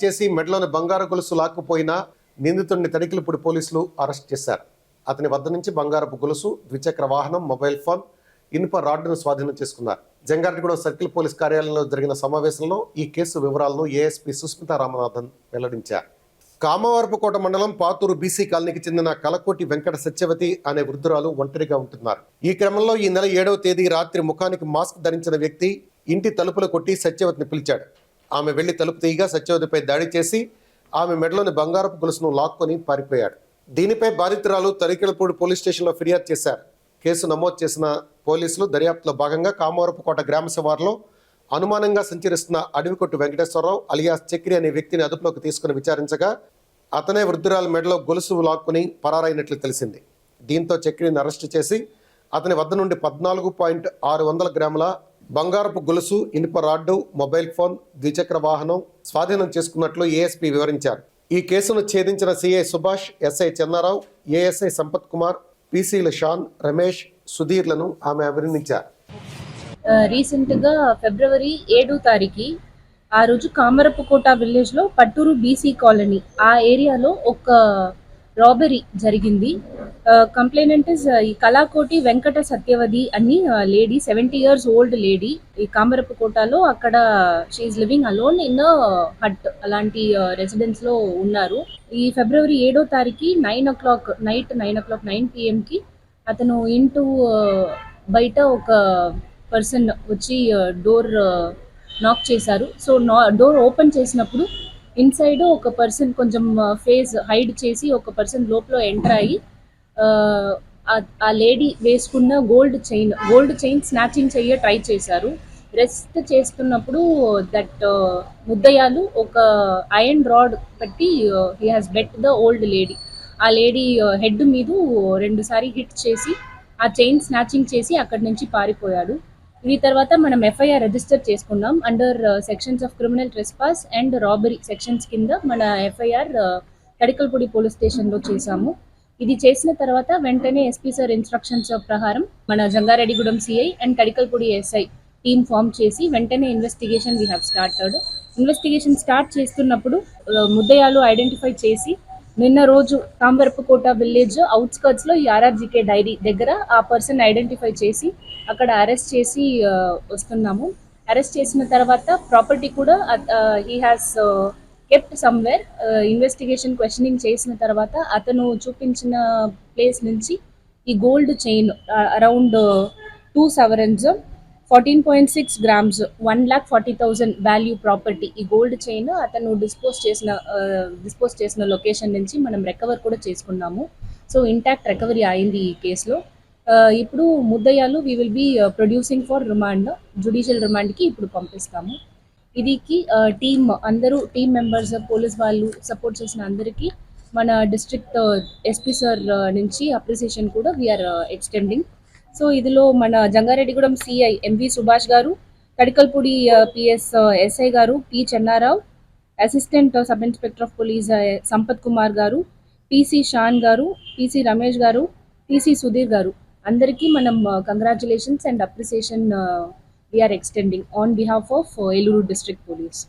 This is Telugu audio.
చేసి మెడలోని బంగారు గొలుసు లాక్కుపోయిన నిందితుడిని తడికిలపూడి పోలీసులు అరెస్ట్ చేశారు. అతని వద్ద నుంచి బంగారపు గొలుసు ద్విచక్ర వాహనం మొబైల్ ఫోన్ ఇనుప రాడ్డును స్వాధీనం చేసుకున్నారు. జంగారెడ్డిగూడెం సర్కిల్ పోలీస్ కార్యాలయంలో జరిగిన సమావేశంలో ఈ కేసు వివరాలను ఏఎస్పీ సుస్మిత రామనాథన్ వెల్లడించారు. కామవరపుకోట మండలం పాతూరు బీసీ కాలనీకి చెందిన కలకోటి వెంకట సత్యవతి అనే వృద్ధురాలు ఒంటరిగా ఉంటున్నారు. ఈ క్రమంలో ఈ నెల ఏడవ తేదీ రాత్రి ముఖానికి మాస్క్ ధరించిన వ్యక్తి ఇంటి తలుపులు కొట్టి సత్యవతిని పిలిచాడు. ఆమె వెళ్ళి తలుపు తీయగా సత్యవతిపై దాడి చేసి ఆమె మెడలోని బంగారపు గొలుసును లాక్కొని పారిపోయాడు. దీనిపై బాధితురాలు తరికెలపూడి పోలీస్ స్టేషన్లో ఫిర్యాదు చేశారు. కేసు నమోదు చేసిన పోలీసులు దర్యాప్తులో భాగంగా కామవరపుకోట గ్రామ శివారులో అనుమానంగా సంచరిస్తున్న అడవికొట్టు వెంకటేశ్వరరావు అలియాస్ చక్రి అనే వ్యక్తిని అదుపులోకి తీసుకుని విచారించగా అతనే వృద్ధురాల మెడలో గొలుసు లాక్కుని పరారైనట్లు తెలిసింది. దీంతో చక్రిని అరెస్టు చేసి అతని వద్ద నుండి పద్నాలుగు పాయింట్ ఆరు వందల గ్రాముల బంగారపు గొలుసు ఇనుప రాడ్డు మొబైల్ ఫోన్ ద్విచక్ర వాహనం స్వాధీనం చేసుకున్నట్లు ఏఎస్పీ వివరించారు. ఈ కేసును ఛేదించిన CI Subhash SI Chennarao ASI Sampath Kumar పీసీల Shan Ramesh సుధీర్లను ఆమె అభినందించారు. రీసెంట్గా ఫిబ్రవరి ఏడు తారీఖు ఆ రోజు కామరపుకోట విలేజ్లో పట్టూరు బీసీ కాలనీ ఆ ఏరియాలో ఒక రాబరీ జరిగింది. కంప్లైనెంట్ ఇస్ ఈ కళాకోటి వెంకట సత్యవతి అని lady seventy years old lady ఈ కామరపుకోటలో అక్కడ she living alone in hut అలాంటి రెసిడెన్స్లో ఉన్నారు. ఈ ఫిబ్రవరి ఏడో తారీఖు nine o'clock night nine o'clock nine పిఎంకి అతను ఇంటూ బయట ఒక పర్సన్ వచ్చి డోర్ నాక్ చేశారు. సో నా డోర్ ఓపెన్ చేసినప్పుడు ఇన్సైడ్ ఒక పర్సన్ కొంచెం ఫేస్ హైడ్ చేసి ఒక పర్సన్ లోపల ఎంటర్ అయ్యి ఆ, లేడీ వేసుకున్న gold chain gold chain snatching చేయ ట్రై చేశారు. రెస్ట్ చేస్తున్నప్పుడు దట్ ముద్దయాలు ఒక ఐరన్ రాడ్ పెట్టి he has beat the old lady ఆ లేడీ హెడ్ మీద రెండుసారి హిట్ చేసి ఆ చైన్ స్నాచింగ్ చేసి అక్కడి నుంచి పారిపోయాడు. ఇది తర్వాత మనం ఎఫ్ఐఆర్ రిజిస్టర్ చేసుకున్నాం. Under sections of criminal trespass and robbery sections కింద మన ఎఫ్ఐఆర్ కడికల్పూడి uh, పోలీస్ స్టేషన్లో చేశాము. ఇది చేసిన తర్వాత వెంటనే ఎస్పీ సార్ ఇన్స్ట్రక్షన్స్ ప్రకారం మన Jangareddygudem CI and Kadikalpudi SI team form చేసి వెంటనే investigation we have started investigation start చేస్తున్నప్పుడు uh, ముద్దయాలు ఐడెంటిఫై చేసి నిన్న రోజు కాంబరపుకోట విలేజ్ అవుట్స్కర్ట్స్లో ఈ ఆర్ఆర్జీకే డైరీ దగ్గర ఆ పర్సన్ ఐడెంటిఫై చేసి అక్కడ అరెస్ట్ చేసి వస్తున్నాము. అరెస్ట్ చేసిన తర్వాత ప్రాపర్టీ కూడా he has kept somewhere investigation questioning చేసిన తర్వాత అతను చూపించిన ప్లేస్ నుంచి ఈ gold chain around two sevens fourteen point six grams one lakh forty thousand value property. ఈ గోల్డ్ చైన్ అతను డిస్పోజ్ చేసిన డిస్పోజ్ చేసిన లొకేషన్ నుంచి మనం రికవర్ కూడా చేసుకున్నాము. సో ఇంటాక్ట్ రికవరీ అయింది ఈ కేసులో. ఇప్పుడు ముద్దయ్యాలు we will be producing for remand judicial రిమాండ్కి ఇప్పుడు పంపిస్తాము. ఇదికి టీమ్ అందరూ టీమ్ మెంబర్స్ పోలీస్ వాళ్ళు సపోర్ట్ చేసిన అందరికీ మన డిస్ట్రిక్ట్ ఎస్పీ సార్ నుంచి అప్రిసియేషన్ కూడా వీఆర్ ఎక్స్టెండింగ్ సో ఇదిలో మన Jangareddygudem CI MV Subhash garu Tadikalpudi PS SI garu P Chennarao assistant sub inspector of police Sampath Kumar garu PC Shan గారు పిసి రమేష్ గారు పిసి సుధీర్ గారు. అందరికీ మనం congratulations and appreciation we are extending on behalf of Eluru district police